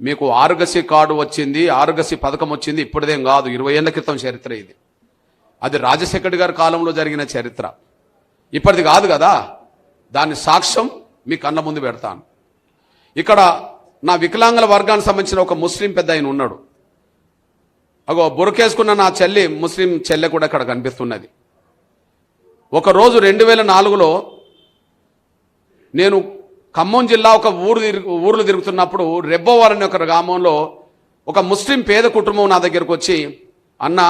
మీకు ఆరోగ్యశ్రీ కార్డు వచ్చింది ఆరోగ్యశ్రీ పథకం వచ్చింది ఇప్పుడుదేం కాదు. ఇరవై ఏళ్ళ క్రితం చరిత్ర ఇది. అది రాజశేఖర్ గారి కాలంలో జరిగిన చరిత్ర. ఇప్పటిది కాదు కదా. దాని సాక్ష్యం మీ కళ్ళ ముందు పెడతాను. ఇక్కడ నా వికలాంగుల వర్గానికి సంబంధించిన ఒక ముస్లిం పెద్ద ఆయన ఉన్నాడు. అగో బురకేసుకున్న నా చెల్లి ముస్లిం చెల్లె కూడా ఇక్కడ కనిపిస్తున్నది. ఒకరోజు రెండు వేల నాలుగులో నేను ఖమ్మం జిల్లా ఒక ఊరు ఊర్లు తిరుగుతున్నప్పుడు రెబ్బోవర్ అనే ఒక గ్రామంలో ఒక ముస్లిం పేద కుటుంబం నా దగ్గరకు వచ్చి అన్న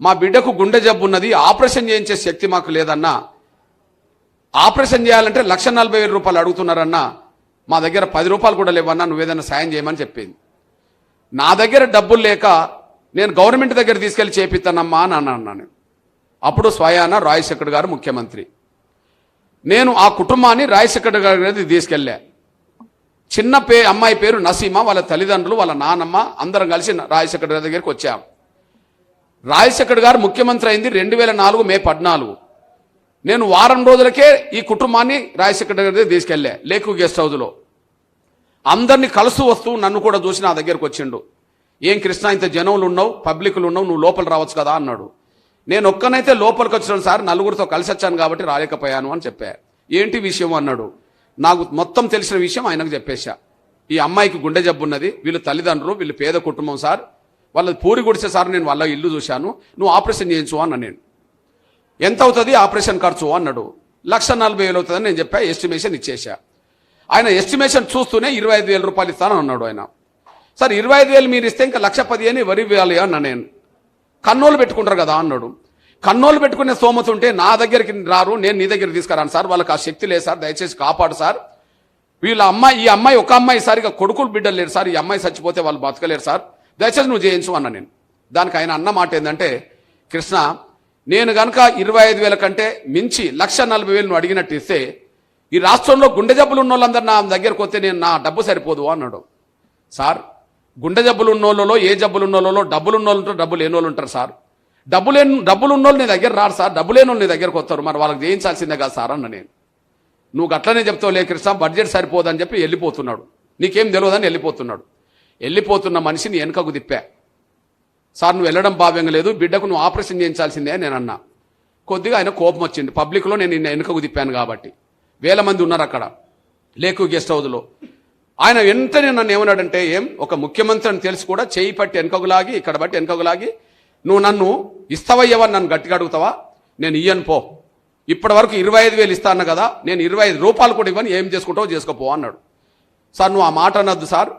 మా బిడ్డకు గుండె జబ్బు ఉన్నది ఆపరేషన్ చేయించే శక్తి మాకు లేదన్నా. ఆపరేషన్ చేయాలంటే లక్ష నలభై వేల రూపాయలు అడుగుతున్నారన్నా. మా దగ్గర పది రూపాయలు కూడా లేవన్నా నువ్వేదైనా సాయం చేయమని చెప్పింది. నా దగ్గర డబ్బులు లేక నేను గవర్నమెంట్ దగ్గర తీసుకెళ్ళి చేపిస్తానమ్మా అని అన్నాను అప్పుడు స్వయాన రాజశేఖర్ గారు ముఖ్యమంత్రి. నేను ఆ కుటుంబాన్ని రాజశేఖర్ గారి దగ్గరికి తీసుకెళ్ళా. చిన్న పే అమ్మాయి పేరు నసీమ వాళ్ళ తల్లిదండ్రులు వాళ్ళ నానమ్మ అందరం కలిసి రాజశేఖర్ గారి దగ్గరికి వచ్చాం. రాజశేఖర్ గారు ముఖ్యమంత్రి అయింది రెండు వేల నాలుగు మే పద్నాలుగు. నేను వారం రోజులకే ఈ కుటుంబాన్ని రాజశేఖర్ గారి దగ్గర తీసుకెళ్ళా లేకు గెస్ట్ హౌస్లో అందరినీ కలుస్తూ వస్తూ నన్ను కూడా చూసి నా దగ్గరకు వచ్చిండు. ఏం కృష్ణ ఇంత జనంలు ఉన్నావు పబ్లిక్లు ఉన్నావు నువ్వు లోపల రావచ్చు కదా అన్నాడు. నేను ఒక్కనైతే లోపలికి వచ్చిన సార్ నలుగురితో కలిసి వచ్చాను కాబట్టి రాలేకపోయాను అని చెప్పా. ఏంటి విషయం అన్నాడు. నాకు మొత్తం తెలిసిన విషయం ఆయనకు చెప్పేశా. ఈ అమ్మాయికి గుండె జబ్బు ఉన్నది వీళ్ళు తల్లిదండ్రులు వీళ్ళు పేద కుటుంబం సార్. వాళ్ళది పూరి గుడిసే సార్ నేను వాళ్ళ ఇల్లు చూశాను. నువ్వు ఆపరేషన్ చేయించు అన్న నేను. ఎంత అవుతుంది? ఆపరేషన్ ఖర్చు అన్నాడు. లక్ష నలభై వేలు అవుతుందని నేను చెప్పా ఎస్టిమేషన్ ఇచ్చేసా ఆయన ఎస్టిమేషన్ చూస్తూనే ఇరవై ఐదు వేల రూపాయలు ఇస్తాను అన్నాడు ఆయన. సార్ ఇరవై ఐదు వేలు మీరు ఇస్తే ఇంకా లక్ష పదిహేను వరి వేయాలి అన్న నేను. కన్నోలు పెట్టుకుంటారు కదా అన్నాడు. కన్నోలు పెట్టుకునే స్తోమత ఉంటే నా దగ్గరికి రారు నేను నీ దగ్గర తీసుకురాను సార్ వాళ్ళకి ఆ శక్తి లేదు సార్ దయచేసి కాపాడు సార్. వీళ్ళ అమ్మాయి ఈ అమ్మాయి ఒక అమ్మాయి సరిగా కొడుకులు బిడ్డలు లేరు సార్ ఈ అమ్మాయి చచ్చిపోతే వాళ్ళు బతకలేరు సార్. దయచేసి నువ్వు చేయించు అన్న నేను. దానికి ఆయన అన్న మాట ఏంటంటే కృష్ణ నేను గనక ఇరవై ఐదు వేల కంటే మించి లక్ష నలభై వేలు నువ్వు అడిగినట్టు ఇస్తే ఈ రాష్ట్రంలో గుండె జబ్బులు ఉన్న వాళ్ళందరూ నా దగ్గరకు వస్తే నేను నా డబ్బు సరిపోదు అన్నాడు. సార్ గుండె జబ్బులు ఉన్నోళ్ళలో ఏ జబ్బులు ఉన్నోళ్ళలో డబ్బులు ఉన్నోళ్ళు ఉంటారు డబ్బు లేని వాళ్ళు ఉంటారు సార్. డబ్బు లేని డబ్బులు ఉన్నోళ్ళు నీ దగ్గర రారు సార్. డబ్బు లేని వాళ్ళు నీ దగ్గరకు వస్తారు. మరి వాళ్ళకి చేయించాల్సిందే కదా సార్ అన్న నేను. నువ్వు గట్లనే చెప్తావు లే కృష్ణ బడ్జెట్ సరిపోదని చెప్పి వెళ్ళిపోతున్నాడు. నీకేం తెలియదని వెళ్ళిపోతున్నాడు. వెళ్ళిపోతున్న మనిషిని వెనుకకు తిప్పా. సార్ నువ్వు వెళ్ళడం భావ్యంగా లేదు. బిడ్డకు నువ్వు ఆపరేషన్ చేయించాల్సిందే నేను అన్నా. కొద్దిగా ఆయన కోపం వచ్చింది. పబ్లిక్లో నేను నిన్న వెనుకకు తిప్పాను కాబట్టి. వేల మంది ఉన్నారు అక్కడ. లేకు గెస్ట్ హౌస్లో ఆయన వెంటనే నన్ను ఏమన్నాడంటే ఏం ఒక ముఖ్యమంత్రి అని తెలిసి కూడా చేయి పట్టి వెనకకు లాగి ఇక్కడ బట్టి వెనకకు లాగి నువ్వు నన్ను ఇస్తావయ్యవని నన్ను గట్టిగా అడుగుతావా? నేను ఇయ్యను పో. ఇప్పటి వరకు ఇరవై ఐదు వేలు ఇస్తాను కదా నేను ఇరవై ఐదు రూపాయలు కూడా ఇవ్వని ఏం చేసుకుంటావో చేసుకోపో అన్నాడు. సార్ నువ్వు ఆ మాట అనొద్దు సార్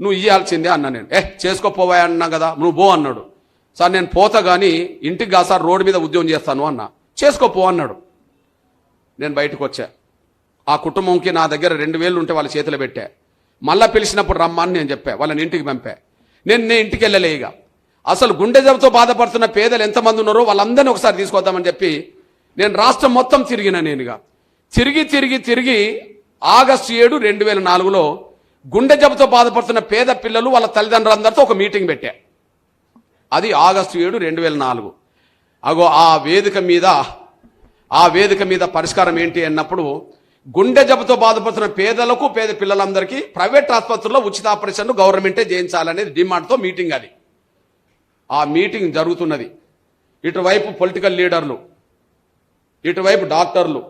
నువ్వు ఇయ్యాల్సిందే అన్నా నేను. ఏ చేసుకోపోవా అన్నా కదా నువ్వు పో అన్నాడు. సార్ నేను పోతా కానీ ఇంటికి కా సార్ రోడ్డు మీద ఉద్యోగం చేస్తాను అన్నా. చేసుకోపో అన్నాడు. నేను బయటకు వచ్చా. ఆ కుటుంబంకి నా దగ్గర రెండు వేలు ఉంటే వాళ్ళ చేతిలో పెట్టా. మళ్ళా పిలిచినప్పుడు రమ్మని నేను చెప్పా వాళ్ళని ఇంటికి పంపా. నేను నేను ఇంటికి వెళ్ళలే ఇక. అసలు గుండె జబ్బుతో బాధపడుతున్న పేదలు ఎంతమంది ఉన్నారో వాళ్ళందరినీ ఒకసారి తీసుకొద్దామని చెప్పి నేను రాష్ట్రం మొత్తం తిరిగిన నేనుగా తిరిగి తిరిగి తిరిగి ఆగస్టు ఏడు రెండు వేల నాలుగులో గుండె జబ్బుతో బాధపడుతున్న పేద పిల్లలు వాళ్ళ తల్లిదండ్రులందరితో ఒక మీటింగ్ పెట్టా. అది ఆగస్టు ఏడు రెండు వేల నాలుగు. అగో ఆ వేదిక మీద ఆ వేదిక మీద పరిష్కారం ఏంటి అన్నప్పుడు గుండె జబ్బుతో బాధపడుతున్న పేదలకు పేద పిల్లలందరికీ ప్రైవేట్ ఆసుపత్రుల్లో ఉచిత ఆపరేషన్లు గవర్నమెంటే చేయించాలనేది డిమాండ్తో మీటింగ్ అది. ఆ మీటింగ్ జరుగుతున్నది. ఇటువైపు పొలిటికల్ లీడర్లు ఇటువైపు డాక్టర్లు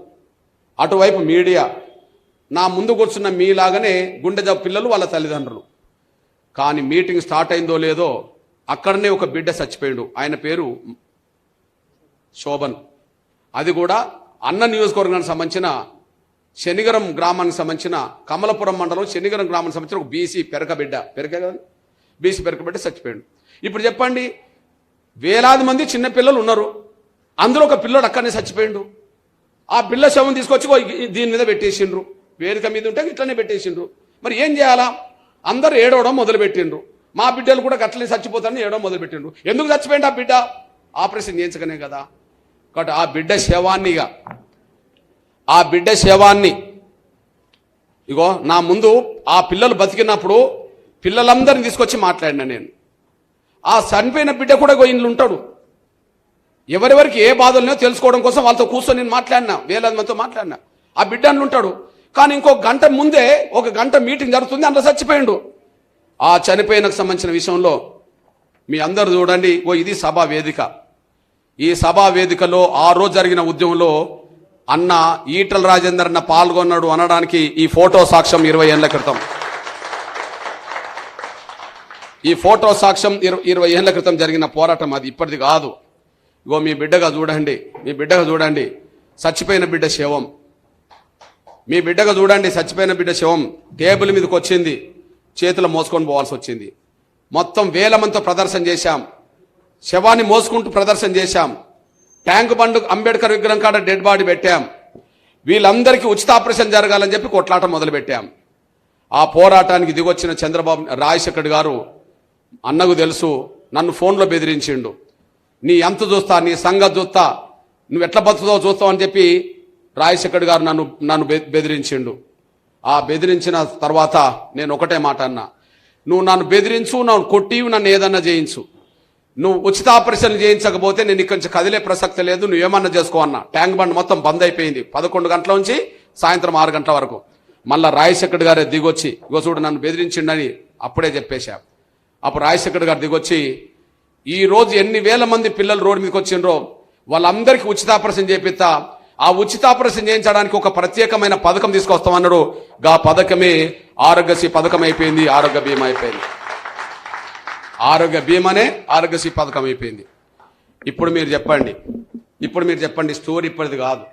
అటువైపు మీడియా నా ముందు కూర్చున్న మీలాగానే గుండె జబ్బు పిల్లలు వాళ్ళ తల్లిదండ్రులు. కానీ మీటింగ్ స్టార్ట్ అయిందో లేదో అక్కడనే ఒక బిడ్డ చచ్చిపోయాడు. ఆయన పేరు శోభన్. అది కూడా అన్న నియోజకవర్గానికి సంబంధించిన శనిగరం గ్రామానికి సంబంధించిన కమలపురం మండలం శనిగరం గ్రామానికి సంబంధించిన ఒక బీసీ పెరకబిడ్డ. పెరకే కదా? బీసీ పెరకబిడ్డ చచ్చిపోయాడు. ఇప్పుడు చెప్పండి వేలాది మంది చిన్న పిల్లలు ఉన్నారు. అందులో ఒక పిల్లడు అక్కడనే చచ్చిపోయిండు. ఆ పిల్ల శవం తీసుకొచ్చి దీని మీద పెట్టేసిండ్రు. వేదిక మీద ఉంటే ఇట్లనే పెట్టేసిండ్రు. మరి ఏం చేయాలా? అందరు ఏడవడం మొదలుపెట్టిండ్రు. మా బిడ్డలు కూడా గట్లనే చచ్చిపోతారని ఏడవడం మొదలు పెట్టిండ్రు ఎందుకు చచ్చిపోయింది ఆ బిడ్డ? ఆపరేషన్ చేయించకనే కదా. కాబట్టి ఆ బిడ్డ శవాన్నిగా ఆ బిడ్డ శవాన్ని. ఇగో నా ముందు ఆ పిల్లలు బతికినప్పుడు పిల్లలందరిని తీసుకొచ్చి మాట్లాడినా నేను. ఆ చనిపోయిన బిడ్డ కూడా ఇగో ఇంట్లో ఉంటాడు. ఎవరెవరికి ఏ బాధలునో తెలుసుకోవడం కోసం వాళ్ళతో కూర్చొని నేను మాట్లాడినా వేలాది మందితో మాట్లాడినా. ఆ బిడ్డ అని ఉంటాడు కానీ ఇంకో గంట ముందే ఒక గంట మీటింగ్ జరుగుతుంది అందులో చచ్చిపోయిండు. ఆ చనిపోయినకు సంబంధించిన విషయంలో మీ అందరు చూడండి ఓ ఇది సభా వేదిక. ఈ సభా వేదికలో ఆ రోజు జరిగిన ఉద్యమంలో అన్న ఈటల రాజేందర్ అన్న పాల్గొన్నాడు అనడానికి ఈ ఫోటో సాక్ష్యం ఇరవై ఏళ్ళ క్రితం. ఈ ఫోటో సాక్ష్యం ఇరవై ఇరవై ఏళ్ళ క్రితం జరిగిన పోరాటం అది ఇప్పటిది కాదు. ఇగో మీ బిడ్డగా చూడండి మీ బిడ్డగా చూడండి చచ్చిపోయిన బిడ్డ శవం. మీ బిడ్డగా చూడండి చచ్చిపోయిన బిడ్డ శవం టేబుల్ మీదకి వచ్చింది చేతులు మోసుకొని పోవాల్సి వచ్చింది. మొత్తం వేలమంతా ప్రదర్శన చేశాం. శవాన్ని మోసుకుంటూ ప్రదర్శన చేశాం. ట్యాంక్ బండ్ అంబేద్కర్ విగ్రహం కాడ డెడ్ బాడీ పెట్టాం. వీళ్ళందరికీ ఉచిత ఆపరేషన్ జరగాలని చెప్పి కొట్లాట మొదలుపెట్టాం. ఆ పోరాటానికి దిగొచ్చిన చంద్రబాబు రాజశేఖర్ గారు అన్నకు తెలుసు నన్ను ఫోన్లో బెదిరించిండు. నీ ఎంత చూస్తా నీ సంగతి చూస్తా నువ్వు ఎట్లా బతుకుతావు చూస్తావు అని చెప్పి రాజశేఖర్ గారు నన్ను నన్ను బె- బెదిరించిండు. ఆ బెదిరించిన తర్వాత నేను ఒకటే మాట అన్నా. నువ్వు నన్ను బెదిరించు నన్ను కొట్టి నన్ను ఏదన్నా చేయించు. నువ్వు ఉచిత ఆపరేషన్ చేయించకపోతే నేను ఇక్కడి నుంచి కదిలే ప్రసక్తి లేదు నువ్వు ఏమన్నా చేసుకో అన్న. ట్యాంక్ బండ్ మొత్తం బంద్ అయిపోయింది. పదకొండు గంటల నుంచి సాయంత్రం ఆరు గంటల వరకు. మళ్ళీ రాజశేఖర్ గారే దిగొచ్చి ఇగో చూడు నన్ను బెదిరించిండని అప్పుడే చెప్పేశా. అప్పుడు రాజశేఖర్ గారు దిగొచ్చి ఈ రోజు ఎన్ని వేల మంది పిల్లలు రోడ్డు మీదకి వచ్చిండ్రో వాళ్ళందరికీ ఉచిత ఆపరేషన్ చేపిస్తా. ఆ ఉచిత ఆపరేషన్ చేయించడానికి ఒక ప్రత్యేకమైన పథకం తీసుకొస్తామన్నాడు. గా పథకమే ఆరోగ్యశ్రీ పథకం అయిపోయింది ఆరోగ్య బీమా అయిపోయింది. ఆరోగ్య బీమానే ఆరోగ్యశ్రీ పథకం అయిపోయింది. ఇప్పుడు మీరు చెప్పండి. ఇప్పుడు మీరు చెప్పండి స్టోరీ ఇప్పటిది కాదు.